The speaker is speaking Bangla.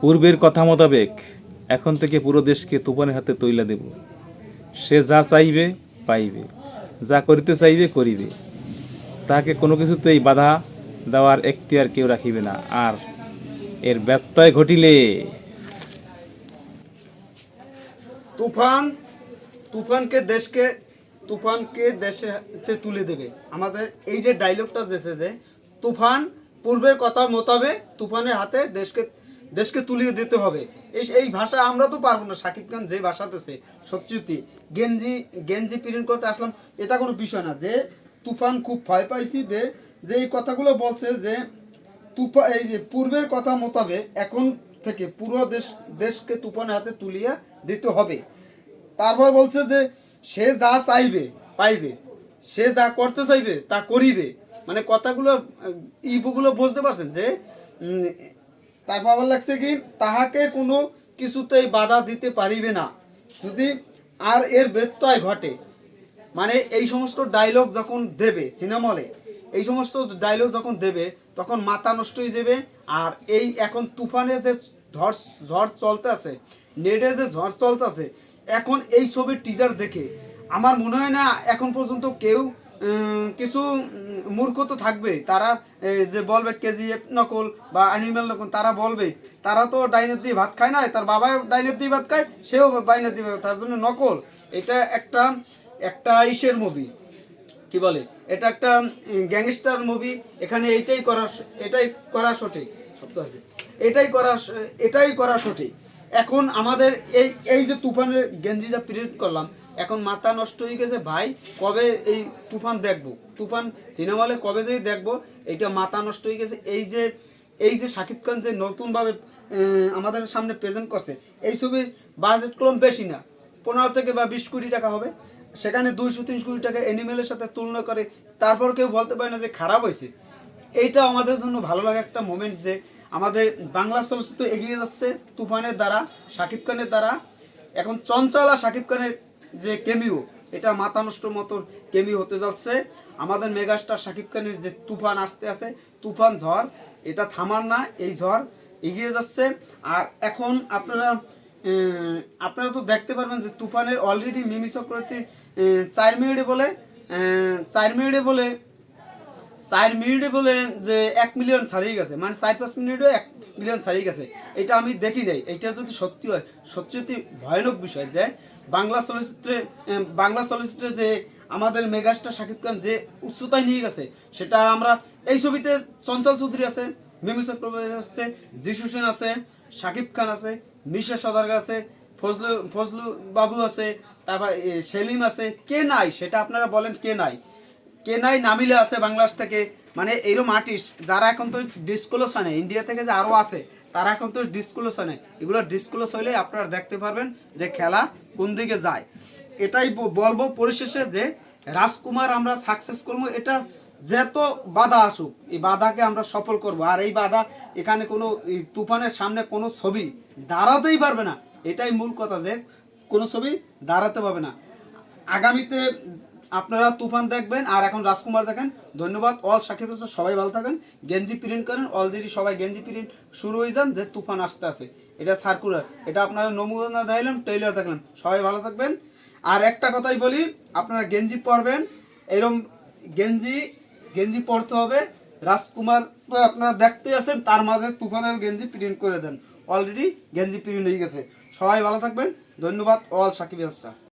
পূর্বের কথা মোতাবেক এখন থেকে পুরো দেশকে তুফানের হাতে তৈলা দেব। সে যা চাইবে, পাইবে। যা করিতে চাইবে, করিবে। তাকে কোনো কিছুতেই বাধা দেওয়ার এখতিয়ার কেউ রাখিবে না। আর এর ব্যত্যয় ঘটিলে তুফান, তুফানকে দেশকে, তুফানকে দেশে তুলে দেবে। আমাদের এই যে ডায়লগটা যেছে যে, তুফান পূর্বের কথা মোতাবেক তুফানের হাতে দেশকে দেশকে তুলিয়ে দিতে হবে। এই ভাষা আমরা তো পারব না। সাকিব খান যে ভাষাতেছে সত্যি গেঞ্জি গেঞ্জি প্রিন্ট করতে আসলাম, এটা কোনো বিষয় না। যে তুফান খুব ভয় পাইছি যে যে এই কথাগুলো বলছে যে, তুফা, এই যে পূর্বের কথা মোতাবেক এখন থেকে পুরো দেশ, দেশকে তুফানের হাতে তুলিয়া দিতে হবে। তারপর বলছে যে, সে যা চাইবে, পাইবে। সে যা করতে চাইবে, তা করিবে। মানে কথাগুলো ইবুগুলো বুঝতে পারছেন যে তারপর আবার লাগছে কি, তাহাকে কোনো কিছুতেই বাধা দিতে পারিবে না। যদি আর এর ব্যত্যয় ঘটে মানে এই সমস্ত ডায়লগ যখন দেবে সিনেমা হলে এই সমস্ত ডায়লগ যখন দেবে, তখন মাথা নষ্ট হয়ে যাবে। আর এই এখন তুফানে যে ঝড় ঝড় চলতে আছে নেটে যে ঝড় চলতে আছে, এখন এই ছবির টিজার দেখে, আমার মনে হয় না এখন পর্যন্ত কেউ কিছু মূর্খ তো থাকবে। তারা যে বলবে কেজিএফ নকল বা অ্যানিমেল নকল, তারা বলবে। তারা তো ডাইনের দিয়ে ভাত খায় না, তার বাবা ডাইনের দিয়ে ভাত খায়, সেও ডাইনের দিয়ে তার জন্য নকল। এটা একটা একটা ইসের মুভি কি বলে? এটা একটা গ্যাংস্টার মুভি এখানে এইটাই করা, এটাই করা সঠিক। এটাই করা এটাই করা সঠিক। এখন আমাদের এই এই যে তুফানের গেঞ্জি যা প্রিন্ট করলাম এখন মাথা নষ্ট হয়ে গেছে, ভাই, কবে এই তুফান দেখব? তুফান সিনেমা হলে কবে যদি দেখব? এইটা মাথা নষ্ট হয়ে গেছে। এই যে এই যে শাকিব খান যে নতুনভাবে আমাদের সামনে প্রেজেন্ট করছে, এই ছবির বাজেট কলম বেশি না। পনেরো থেকে বা বিশ কোটি টাকা হবে। সেখানে দুইশো, তিনশো কোটি টাকা অ্যানিমেলের সাথে তুলনা করে, তারপর কেউ বলতে পারে না যে খারাপ হয়েছে। এইটা আমাদের জন্য ভালো লাগে একটা মোমেন্ট যে আমাদের বাংলা চলচ্চিত্র এগিয়ে যাচ্ছে তুফানের দ্বারা শাকিব খানের দ্বারা। এখন চঞ্চলা শাকিব খানের যে কেমিও, এটা মাথা নষ্ট মতন কেমিও হতে যাচ্ছে। আমাদের মেগাস্টার শাকিব খানের যে তুফান আসতে আছে, তুফান ঝড়, এটা থামার না, এই ঝড় এগিয়ে যাচ্ছে। আর এখন আপনারা আপনারা তো দেখতে পারবেন যে তুফানের অলরেডি মিমি চক্রবর্তী চার মিনিটে বলে চার মিনিটে বলে, চার মিনিটে বলে যে এক মিলিয়ন ছাড়িয়ে গেছে। মানে চার পাঁচ মিনিটে এক মিলিয়ন ছাড়িয়ে গেছে। এটা আমি দেখি নাই। এটা যদি সত্যি হয়, সত্যি সত্যি ভয়ানক বিষয় যে বাংলা চলচ্চিত্রে বাংলা চলচ্চিত্রে যে আমাদের মেগাস্টার শাকিব খান যে উচ্চতায় নিয়ে গেছে, সেটা আমরা এই ছবিতে চঞ্চল চৌধুরী আছে, মিমি চক্রবর্তী আছে, যিশু সেন আছে, শাকিব খান আছে, মিশা সদারগার আছে, ফজলু ফজলু বাবু আছে, তারপর সেলিম আছে, কে নাই, সেটা আপনারা বলেন কে নাই। কে নাই নামিলে আছে বাংলাদেশ থেকে। মানে এইরকম আর্টিস্ট যারা এখন তো ডিসক্লোজ হয় না ইন্ডিয়া থেকে যে আরও আছে, তারা এখন তো ডিসক্লোজ হয় না এগুলো ডিসক্লোজ হইলে আপনারা দেখতে পারবেন যে খেলা কোন দিকে যায়। এটাই বলব পরিশেষে যে রাজকুমার আমরা সাকসেস করব, এটা যত বাধা আসুক, এই বাধাকে আমরা সফল করব। আর এই বাধা এখানে কোনো তুফানের সামনে কোনো ছবি দাঁড়াতেই পারবে না। এটাই মূল কথা যে কোনো ছবি দাঁড়াতে পারবে না। আগামীতে আপনারা তুফান দেখবেন আর এখন রাজকুমার দেখেন। ধন্যবাদ। অল সাকিব হাসান, সবাই ভালো থাকেন। গেঞ্জি প্রিন্ট করেন। অলরেডি সবাই গেঞ্জি প্রিন্ট শুরু হয়ে যান যে তুফান আসতে আছে। এটা সার্কুলার এটা আপনারা নমুনা দেখলেন টেইলার দেখলেন সবাই ভালো থাকবেন। আর একটা কথাই বলি, আপনারা গেঞ্জি পরবেন। এরম গেঞ্জি গেঞ্জি পরতে হবে। রাজকুমার তো আপনারা দেখতে আছেন, তার মাঝে তুফানের গেঞ্জি প্রিন্ট করে দেন। অলরেডি গেঞ্জি প্রিন্ট হয়ে গেছে। সবাই ভালো থাকবেন। ধন্যবাদ। অল সাকিব হাসান।